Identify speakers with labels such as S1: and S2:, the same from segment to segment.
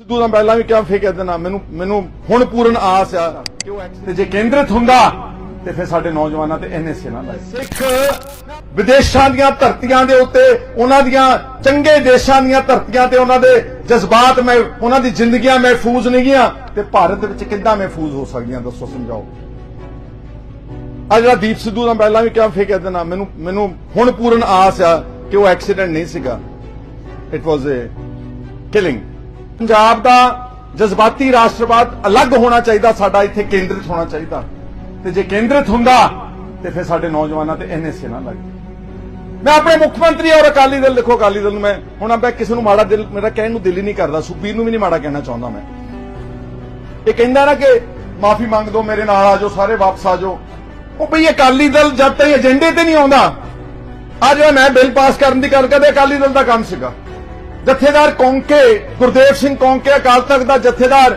S1: ਸਿੱਧੂ ਦਾ ਪਹਿਲਾਂ ਵੀ ਕਿਹਾ ਫੇਰ ਕਹਿ ਦੇਣਾ ਮੈਨੂੰ ਮੈਨੂੰ ਹੁਣ ਪੂਰਨ ਆਸ ਆ ਤੇ ਜੇ ਕੇਂਦਰਿਤ ਹੁੰਦਾ, ਤੇ ਫਿਰ ਸਾਡੇ ਨੌਜਵਾਨਾਂ ਤੇ ਐਨਐਸਏ ਨਾਲ ਲਾਏ। ਸਿੱਖ ਵਿਦੇਸ਼ਾਂ ਦੀਆਂ ਧਰਤੀਆਂ ਦੇ ਉੱਤੇ, ਉਹਨਾਂ ਦੀਆਂ ਚੰਗੇ ਦੇਸ਼ਾਂ ਦੀਆਂ ਧਰਤੀਆਂ ਤੇ ਉਹਨਾਂ ਦੇ ਜਜ਼ਬਾਤ ਮੈਂ ਉਹਨਾਂ ਦੀ ਜ਼ਿੰਦਗੀਆਂ ਮਹਿਫੂਜ਼ ਨਹੀਂ ਗੀਆਂ ਤੇ ਭਾਰਤ ਵਿੱਚ ਕਿੱਦਾਂ ਮਹਿਫੂਜ਼ ਹੋ ਸਕਦੀਆਂ, ਦੱਸੋ, ਸਮਝਾਓ। ਆ ਜਿਹੜਾ ਦੀਪ ਸਿੱਧੂ ਦਾ ਪਹਿਲਾਂ ਵੀ ਕਿਹਾ ਫੇਰ ਕਹਿ ਦੇਣਾ ਮੈਨੂੰ ਮੈਨੂੰ ਹੁਣ ਪੂਰਨ ਆਸ ਆ ਕਿ ਉਹ ਐਕਸੀਡੈਂਟ ਨਹੀਂ ਸੀਗਾ। It was a killing Punjab ਦਾ ਜਜ਼ਬਾਤੀ ਰਾਸ਼ਟਰਵਾਦ ਅਲੱਗ ਹੋਣਾ ਚਾਹੀਦਾ, ਸਾਡਾ ਇੱਥੇ ਕੇਂਦਰਿਤ ਹੋਣਾ ਚਾਹੀਦਾ। ਤੇ ਜੇ ਕੇਂਦਰਿਤ ਹੁੰਦਾ, ਤੇ ਫਿਰ ਸਾਡੇ ਨੌਜਵਾਨਾਂ ਤੇ ਐਨਐਸਏ ਨਾਲ ਲੱਗ ਮੈਂ ਆਪਣੇ ਮੁੱਖ ਮੰਤਰੀ ਔਰ ਅਕਾਲੀ ਦਲ, ਦੇਖੋ ਅਕਾਲੀ ਦਲ ਨੂੰ ਮੈਂ, ਹੁਣ ਮੈਂ ਕਿਸੇ ਨੂੰ ਮਾੜਾ ਦਿਲ, ਮੇਰਾ ਕਹਿਣ ਨੂੰ ਦਿਲ ਹੀ ਨਹੀਂ ਕਰਦਾ, ਸੁਖਬੀਰ ਨੂੰ ਵੀ ਨਹੀਂ ਮਾੜਾ ਕਹਿਣਾ ਚਾਹੁੰਦਾ ਮੈਂ। ਇਹ ਕਹਿੰਦਾ ਨਾ ਕਿ ਮਾਫੀ ਮੰਗ ਦਿਓ, ਮੇਰੇ ਨਾਲ ਆ ਜਾਓ, ਸਾਰੇ ਵਾਪਸ ਆ ਜਾਓ। ਉਹ ਭਈ ਅਕਾਲੀ ਦਲ ਜਦ ਤਾਈਂ ਏਜੰਡੇ ਤੇ ਨਹੀਂ ਆਉਂਦਾ ਆ ਜਿਹੜਾ ਮੈਂ ਬਿੱਲ ਪਾਸ ਕਰਨ ਦੀ ਗੱਲ ਕਰਦੇ, ਅਕਾਲੀ ਦਲ ਦਾ ਕੰਮ ਸੀਗਾ। ਜਥੇਦਾਰ ਕੌਂਕੇ, ਗੁਰਦੇਵ ਸਿੰਘ ਕੌਂਕੇ, ਅਕਾਲ ਤਖਤ ਦਾ ਜਥੇਦਾਰ,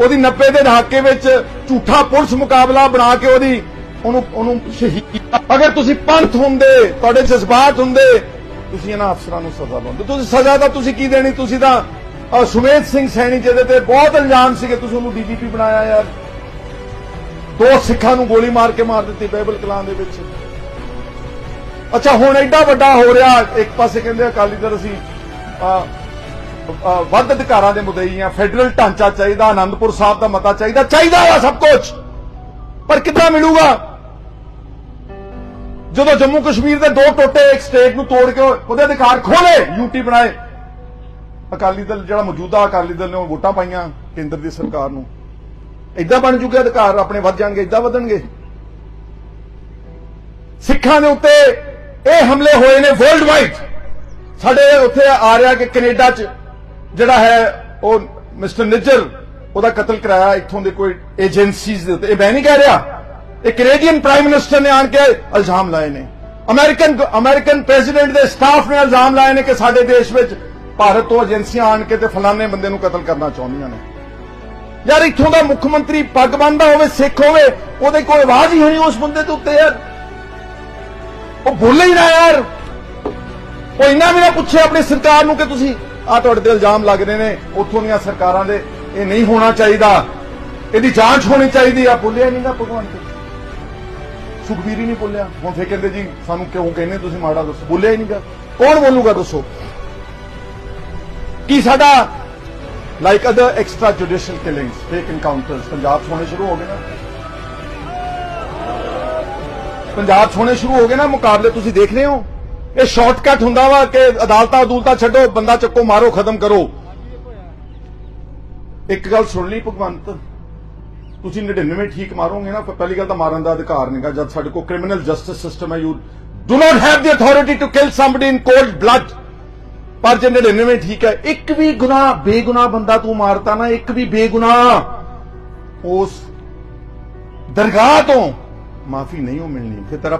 S1: ਉਹਦੀ 90 ਦੇ ਦਹਾਕੇ ਵਿੱਚ ਝੂਠਾ ਪੁਲਿਸ ਮੁਕਾਬਲਾ ਬਣਾ ਕੇ ਉਹਦੀ, ਉਹਨੂੰ ਉਹਨੂੰ ਸ਼ਹੀਦ ਕੀਤਾ। ਅਗਰ ਤੁਸੀਂ ਪੰਥ ਹੁੰਦੇ, ਤੁਹਾਡੇ ਜਜ਼ਬਾਤ ਹੁੰਦੇ, ਤੁਸੀਂ ਇਹਨਾਂ ਅਫਸਰਾਂ ਨੂੰ ਸਜ਼ਾ ਦਿੰਦੇ। ਤੁਸੀਂ ਸਜ਼ਾ ਤਾਂ ਤੁਸੀਂ ਕੀ ਦੇਣੀ? ਤੁਸੀਂ ਤਾਂ ਸੁਮੇਧ ਸਿੰਘ ਸੈਣੀ ਜਿਹਦੇ ਤੇ ਬਹੁਤ ਇਲਜ਼ਾਮ ਸੀਗੇ, ਤੁਸੀਂ ਉਹਨੂੰ ਡੀਜੀਪੀ ਬਣਾਇਆ ਯਾਰ। ਦੋ ਸਿੱਖਾਂ ਨੂੰ ਗੋਲੀ ਮਾਰ ਕੇ ਮਾਰ ਦਿੱਤੀ ਬਾਈਬਲ ਕਲਾਂ ਦੇ ਵਿੱਚ। ਅੱਛਾ, ਹੁਣ ਐਡਾ ਵੱਡਾ ਹੋ ਰਿਹਾ, ਇੱਕ ਪਾਸੇ ਕਹਿੰਦੇ ਅਕਾਲੀ ਦਲ ਅਸੀਂ ਵੱਧ ਅਧਿਕਾਰਾਂ ਦੇ ਮੁਦਈ ਆ। ਫੈਡਰਲ ਢਾਂਚਾ ਚਾਹੀਦਾ ਆਨੰਦਪੁਰ ਸਾਹਿਬ ਦਾ ਮਤਾ ਚਾਹੀਦਾ ਚਾਹੀਦਾ ਆ ਸਭ ਕੁਝ ਪਰ ਕਿੱਦਾਂ ਮਿਲੂਗਾ? ਜਦੋਂ ਜੰਮੂ ਕਸ਼ਮੀਰ ਦੇ ਦੋ ਟੋਟੇ ਇੱਕ ਸਟੇਟ ਨੂੰ ਤੋੜ ਕੇ ਉਹਦੇ ਅਧਿਕਾਰ ਖੋਲੇ ਯੂਟੀ ਬਣਾਏ। ਅਕਾਲੀ ਦਲ ਜਿਹੜਾ ਮੌਜੂਦਾ ਅਕਾਲੀ ਦਲ ਨੇ ਉਹ ਵੋਟਾਂ ਪਾਈਆਂ ਕੇਂਦਰ ਦੀ ਸਰਕਾਰ ਨੂੰ। ਇਦਾਂ ਬਣ ਚੁੱਕੇ ਅਧਿਕਾਰ, ਆਪਣੇ ਵੱਧ ਜਾਣਗੇ ਇਦਾਂ ਵਧਣਗੇ। ਸਿੱਖਾਂ ਦੇ ਉੱਤੇ ਇਹ ਹਮਲੇ ਹੋਏ ਨੇ ਵਰਲਡ ਵਾਈਡ ਸਾਡੇ ਉੱਥੇ ਆ ਰਿਹਾ ਕਿ ਕੈਨੇਡਾ 'ਚ ਜਿਹੜਾ ਹੈ, ਉਹ ਮਿਸਟਰ ਨਿੱਜਰ, ਉਹਦਾ ਕਤਲ ਕਰਾਇਆ, ਇੱਥੋਂ ਦੇ ਕੋਈ ਏਜੰਸੀਜ਼ ਦੇ ਉੱਤੇ। ਇਹ ਮੈਂ ਨਹੀਂ ਕਹਿ ਰਿਹਾ। ਇਹ ਕੈਨੇਡੀਅਨ ਪ੍ਰਾਈਮ ਮਿਨਿਸਟਰ ਨੇ ਆਣ ਕੇ ਇਲਜ਼ਾਮ ਲਾਏ ਨੇ। ਅਮਰੀਕਨ ਅਮਰੀਕਨ ਪ੍ਰੈਜ਼ੀਡੈਂਟ ਦੇ ਸਟਾਫ ਨੇ ਇਲਜ਼ਾਮ ਲਾਏ ਨੇ ਕਿ ਸਾਡੇ ਦੇਸ਼ ਵਿੱਚ ਭਾਰਤ ਤੋਂ ਏਜੰਸੀਆਂ ਆਣ ਕੇ ਤੇ ਫਲਾਣੇ ਬੰਦੇ ਨੂੰ ਕਤਲ ਕਰਨਾ ਚਾਹੁੰਦੀਆਂ ਨੇ। ਯਾਰ, ਇੱਥੋਂ ਦਾ ਮੁੱਖ ਮੰਤਰੀ ਪੱਗ ਬੰਨਦਾ ਹੋਵੇ, ਸਿੱਖ ਹੋਵੇ, ਉਹਦੇ ਕੋਈ ਆਵਾਜ਼ ਹੀ ਨਹੀਂ ਉਸ ਬੰਦੇ ਦੇ ਉੱਤੇ, ਯਾਰ। ਉਹ ਬੋਲੇ ਹੀ ਨਾ, ਯਾਰ। ਉਹ ਇੰਨਾ ਵੀ ਨਾ ਪੁੱਛੇ ਆਪਣੀ ਸਰਕਾਰ ਨੂੰ ਕਿ ਤੁਸੀਂ ਆ ਤੁਹਾਡੇ ਤੇ ਇਲਜ਼ਾਮ ਲੱਗ ਰਹੇ ਨੇ, ਉੱਥੋਂ ਦੀਆਂ ਸਰਕਾਰਾਂ ਦੇ, ਇਹ ਨਹੀਂ ਹੋਣਾ ਚਾਹੀਦਾ। ਇਹਦੀ ਜਾਂਚ ਹੋਣੀ ਚਾਹੀਦੀ ਆ। ਬੋਲਿਆ ਨਹੀਂਗਾ ਭਗਵਾਨ ਤੇ ਸੁਖਬੀਰ ਹੀ ਨਹੀਂ ਬੋਲਿਆ ਹੁਣ ਫੇਰ ਕਹਿੰਦੇ ਜੀ, ਸਾਨੂੰ ਕਿਉਂ ਕਹਿੰਦੇ ਤੁਸੀਂ ਮਾੜਾ ਦੱਸੋ? ਬੋਲਿਆ ਹੀ ਨਹੀਂਗਾ ਕੌਣ ਬੋਲੂਗਾ ਦੱਸੋ? ਕੀ ਸਾਡਾ like other extra judicial killings fake encounters Punjab 'ਚ ਹੋਣੇ ਸ਼ੁਰੂ ਹੋ ਗਏ ਨਾ? ਪੰਜਾਬ 'ਚ ਹੋਣੇ ਸ਼ੁਰੂ ਹੋ ਗਏ ਨਾ ਮੁਕਾਬਲੇ, ਤੁਸੀਂ ਦੇਖ ਰਹੇ ਹੋ? ਇਹ ਸ਼ਾਰਟਕਟ ਹੁੰਦਾ ਵਾ ਕਿ ਅਦਾਲਤਾਂ ਅਦੂਲਤਾਂ ਛੱਡੋ, ਬੰਦਾ ਚੱਕੋ, ਮਾਰੋ, ਖਤਮ ਕਰੋ। ਇੱਕ ਗੱਲ ਸੁਣ ਲਈ ਭਗਵੰਤ। ਤੁਸੀਂ 99 ਠੀਕ ਮਾਰੋਗੇ ਨਾ, ਫਿਰ ਪਹਿਲੀ ਗੱਲ ਤਾਂ ਮਾਰਨ ਦਾ ਅਧਿਕਾਰ ਨਹੀਂਗਾ। ਜਦ ਸਾਡੇ ਕੋਲ ਕ੍ਰਿਮੀਨਲ ਜਸਟਿਸ ਸਿਸਟਮ ਹੈ you do not have the authority to kill somebody in cold blood ਪਰ ਜੇ 99 ਠੀਕ ਹੈ, ਇੱਕ ਵੀ ਗੁਨਾਹ, ਬੇਗੁਨਾਹ ਬੰਦਾ ਤੂੰ ਮਾਰਤਾ ਨਾ, ਇੱਕ ਵੀ ਬੇਗੁਨਾਹ, ਉਸ ਦਰਗਾਹ ਤੋਂ ਮਾਫੀ ਨਹੀਂ ਉਹ ਮਿਲਣੀ। ਫਿਰ ਤੇਰਾ